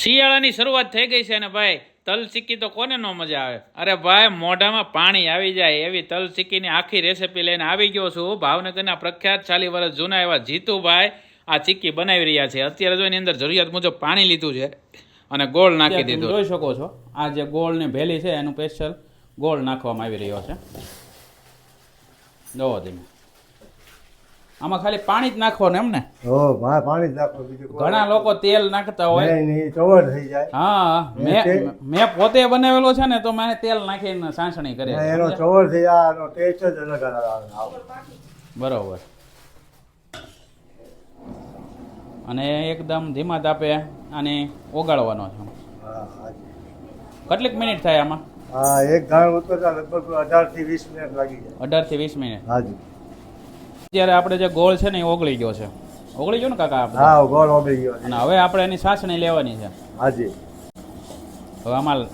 શિયાળાની શરૂઆત થઈ ગઈ છે અને ભાઈ તલ ચીક્કી તો કોને ન મજા આવે? અરે ભાઈ મોઢામાં પાણી આવી જાય એવી તલ ચીક્કીની આખી રેસીપી લઈને આવી ગયો છું. ભાવનગરના પ્રખ્યાત ચાલી વર્ષ જૂના એવા જીતુભાઈ આ ચીક્કી બનાવી રહ્યા છે. અત્યારે જો એની અંદર જરૂરિયાત મુજબ પાણી લીધું છે અને ગોળ નાખી દીધું. જોઈ શકો છો આ જે ગોળની ભેલી છે એનું સ્પેશિયલ ગોળ નાખવામાં આવી રહ્યો છે. જોવો તમે. આમાં ખાલી પાણી જ નાખવાનું એમ ને? હો પાણી જ નાખો બીજું ઘણા લોકો તેલ નાખતા હોય. નહીં, ચવડ થઈ જાય. હા મેં મેં પોતે બનાવેલો છે ને તો મેં તેલ નાખીને સાંસણી કરી એનો ચવડ થઈ જાય એનો ટેસ્ટ જ અલગ આવે બરોબર. અને એકદમ ધીમા તાપે આને ઓગાળવાનો છે. કેટલીક મિનિટ થાય આમાં? હા એક ગાળ ઉતરતા લગભગ અઢારથી વીસ મિનિટ લાગી જાય. અઢારથી વીસ મિનિટ. હાજી અત્યારે આપણે જે ગોળ છે ને એ ઓગળી ગયો છે. ઓગળી ગયો ને કાકા હા ગોળ ઓગળી ગયો અને હવે આપણે એની સાસણી લેવાની છે. હાજી. હવે આમાં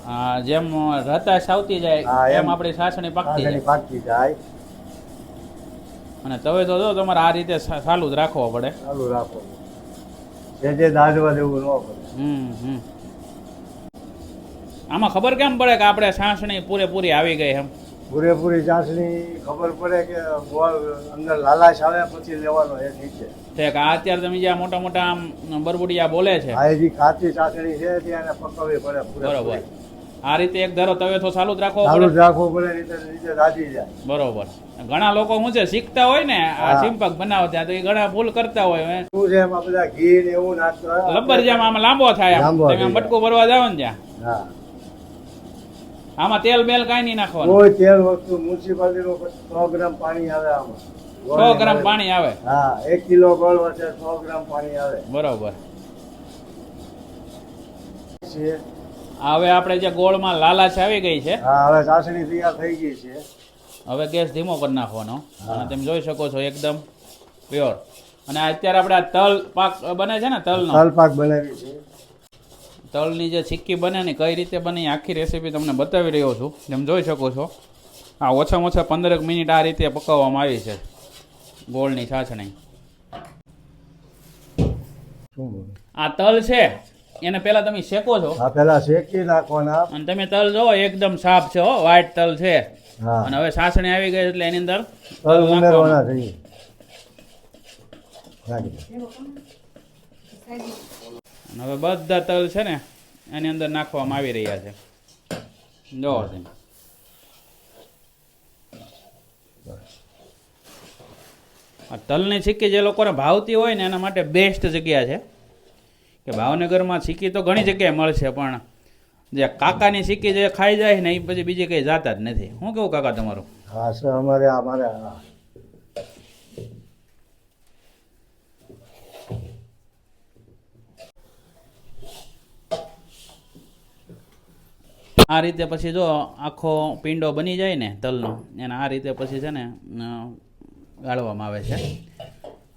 જેમ રતાશ સાવતી જાય એમ. આપણી સાસણી પાકતી જાય. પાકતી જાય. અને તવે તો જો તમારે આ રીતે ચાલુ જ રાખવો પડે. ચાલુ રાખો. જે જે દાજવા દેવું ન પડે. હમ હમ. આમાં ખબર કેમ પડે કે આપણે સાસણી પૂરેપૂરી આવી ગઈ એમ? પૂરેપૂરી ચાસણી ખબર પડે કે ગોળ અંદર લાલાશ આવે પછી લેવાનો એ નીચે. તે કે અત્યારે તમે જ્યાં મોટા મોટા આમ બરબુડિયા બોલે છે. આ જે કાચી ચાસણી છે ત્યાં પકવવી પડે બરોબર. આ રીતે એક ધારો તવે તો ચાલુ જ રાખવો ચાલુ પડે જ રાખવું પડે નીચે નીચે દાજી જાય. બરોબર. ઘણા લોકો શું છે શીખતા હોય ને આ સિમ્પક બનાવતા તો એ ઘણા ભૂલ કરતા હોય શું છે એમાં બધા ઘી ને એવું નાખતા લબ્બર જેમ આમ લાંબો થાય તમે. બટકું ભરવા જાવ ને ત્યાં. હા. આમાં તેલ બેલ કાંઈ નહીં નાખવાનું. કોઈ તેલ વસ્તુ મ્યુનિસિપાલિટી નું સો ગ્રામ પાણી આવે આમાં. સો ગ્રામ પાણી આવે? હા એક કિલો ગોળ વચ્ચે સો ગ્રામ પાણી આવે. બરોબર. હવે આપણે જે ગોળમાં લાલાશ આવી ગઈ છે. હા હવે ચાસણી તૈયાર થઈ ગઈ છે. હવે ગેસ ધીમો કરી નાખવાનો. અને તમે જોઈ શકો છો એકદમ પ્યોર. અને અત્યારે આપણે આ તલ પાક બને છે ને તલનો? તલપાક બનાવી છે તલની જે સિક્કી બને ને કઈ રીતે બને આખી રેસીપી તમને બતાવી રહ્યો છું. જેમ જોઈ શકો છો આ ઓછામાં ઓછા પંદરેક મિનિટ આ રીતે પકાવવામાં આવી છે. ગોળની છાછણી. આ તલ છે એને પહેલા તમે શેકો છો. આ પેલા શેકી નાખવાના. અને તમે તલ જોવો એકદમ સાફ છે હો વ્હાઈટ તલ છે. અને હવે સાસણી આવી ગઈ એટલે એની અંદર તલ ઉમેરવાના છે હવે બધા તલ છે ને એની અંદર નાખવામાં આવી રહ્યા છે. જોવો તમે આ તલની સિક્કી જે લોકોને ભાવતી હોય ને એના માટે બેસ્ટ જગ્યા છે. કે ભાવનગરમાં સિક્કી તો ઘણી જગ્યાએ મળશે પણ જે કાકાની સિક્કી જે ખાઈ જાય ને એ પછી બીજી કંઈ જાતા જ નથી. શું કેવું કાકા તમારું? હા સર અમારે અમારે આ રીતે પછી જો આખો પિંડો બની જાય ને તલનો, એને આ રીતે પછી છે ને ગાળવામાં આવે છે.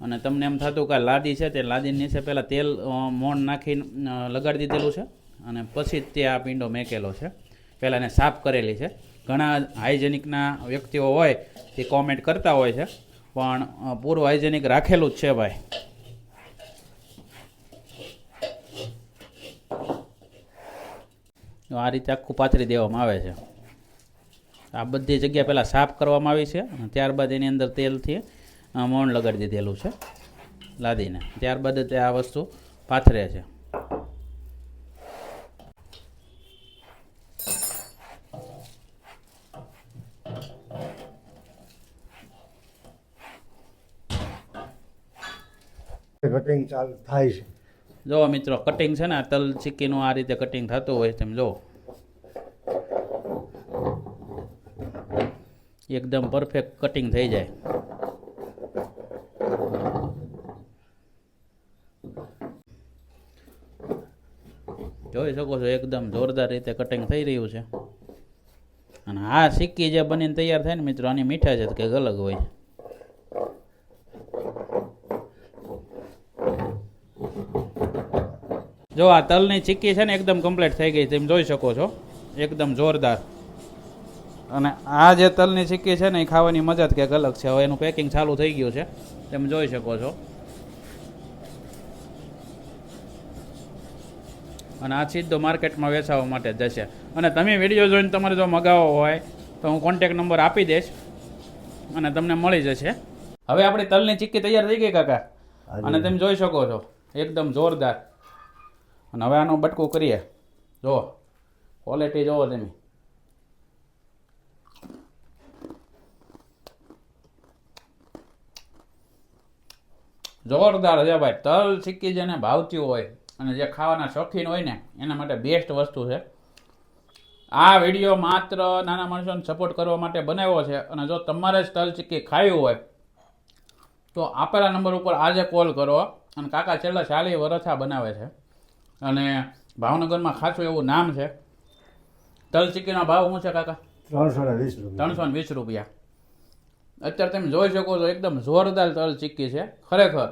અને તમને એમ થતું કે લાદી છે તે લાદી નીચે પહેલાં તેલ મોણ નાખીને લગાડી દીધેલું છે અને પછી જ તે આ પિંડો મેકેલો છે. પહેલાં એને સાફ કરેલી છે. ઘણા હાઇજેનિકના વ્યક્તિઓ હોય તે કોમેન્ટ કરતા હોય છે, પણ પૂરું હાઇજેનિક રાખેલું જ છે ભાઈ. આ રીતે આખું પાથરી દેવામાં આવે છે. આ બધી જગ્યા પહેલાં સાફ કરવામાં આવી છે ત્યારબાદ એની અંદર તેલથી મોણ લગાડી દીધેલું છે, લાદીને. ત્યારબાદ તે આ વસ્તુ પાથરે છે. કટિંગ ચાલુ થાય છે. જો મિત્રો કટિંગ છે ને, આ તલ ચીક્કીનું આ રીતે કટિંગ થતું હોય તેમ જો. એકદમ પરફેક્ટ કટિંગ થઈ જાય. જોઈ શકો છો, એકદમ જોરદાર રીતે કટિંગ થઈ રહ્યું છે. અને આ સિક્કી જે બનીને તૈયાર થાય ને મિત્રો, આની મીઠા છે કંઈક અલગ હોય. જો આ તલની ચીક્કી છે ને એકદમ કમ્પ્લીટ થઈ ગઈ તમે જોઈ શકો છો. એકદમ જોરદાર. અને આ જે તલની ચીક્કી છે ને એ ખાવાની મજા જ કંઈક અલગ છે. હવે એનું પેકિંગ ચાલુ થઈ ગયું છે. તમે જોઈ શકો છો. અને આ સીધો માર્કેટમાં વેચાવા માટે જશે. અને તમે વીડિયો જોઈને તમારે જો મગાવો હોય તો હું કોન્ટેક નંબર આપી દઈશ. અને તમને મળી જશે. હવે આપણી તલની ચીક્કી તૈયાર થઈ ગઈ કાકા. અને તમે જોઈ શકો છો. એકદમ જોરદાર. અને હવે આનું બટકું કરીએ. જુઓ. ક્વોલિટી જુઓ તમે જોરદાર છે ભાઈ. તલ સિક્કી જેને ભાવતી હોય અને જે ખાવાના શોખીન હોય ને, એના માટે બેસ્ટ વસ્તુ છે. આ વીડિયો માત્ર નાના માણસોને સપોર્ટ કરવા માટે બનાવ્યો છે અને જો તમારે જ તલ ચીક્કી ખાવી હોય, તો આપેલા નંબર ઉપર આજે કોલ કરો. અને કાકા છેલ્લા ચાલીસ વર્ષ બનાવે છે. અને ભાવનગરમાં ખાસું એવું નામ છે. તલ ચીક્કીનો ભાવ શું છે કાકા? ત્રણસો ને વીસ રૂપિયા. ત્રણસો ને વીસ રૂપિયા. અત્યારે તમે જોઈ શકો છો એકદમ જોરદાર તલ ચીક્કી છે ખરેખર.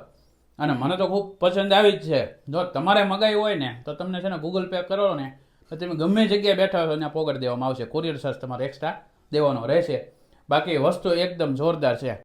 અને મને તો ખૂબ પસંદ આવી જ છે. જો તમારે મગાવી હોય ને તો તમને છે ને ગૂગલ પે કરો ને તો તમે ગમે જગ્યાએ બેઠા હોય ત્યાં પોગટ દેવામાં આવશે. કુરિયર ચાર્જ તમારે એક્સ્ટ્રા દેવાનો રહેશે. બાકી વસ્તુ એકદમ જોરદાર છે.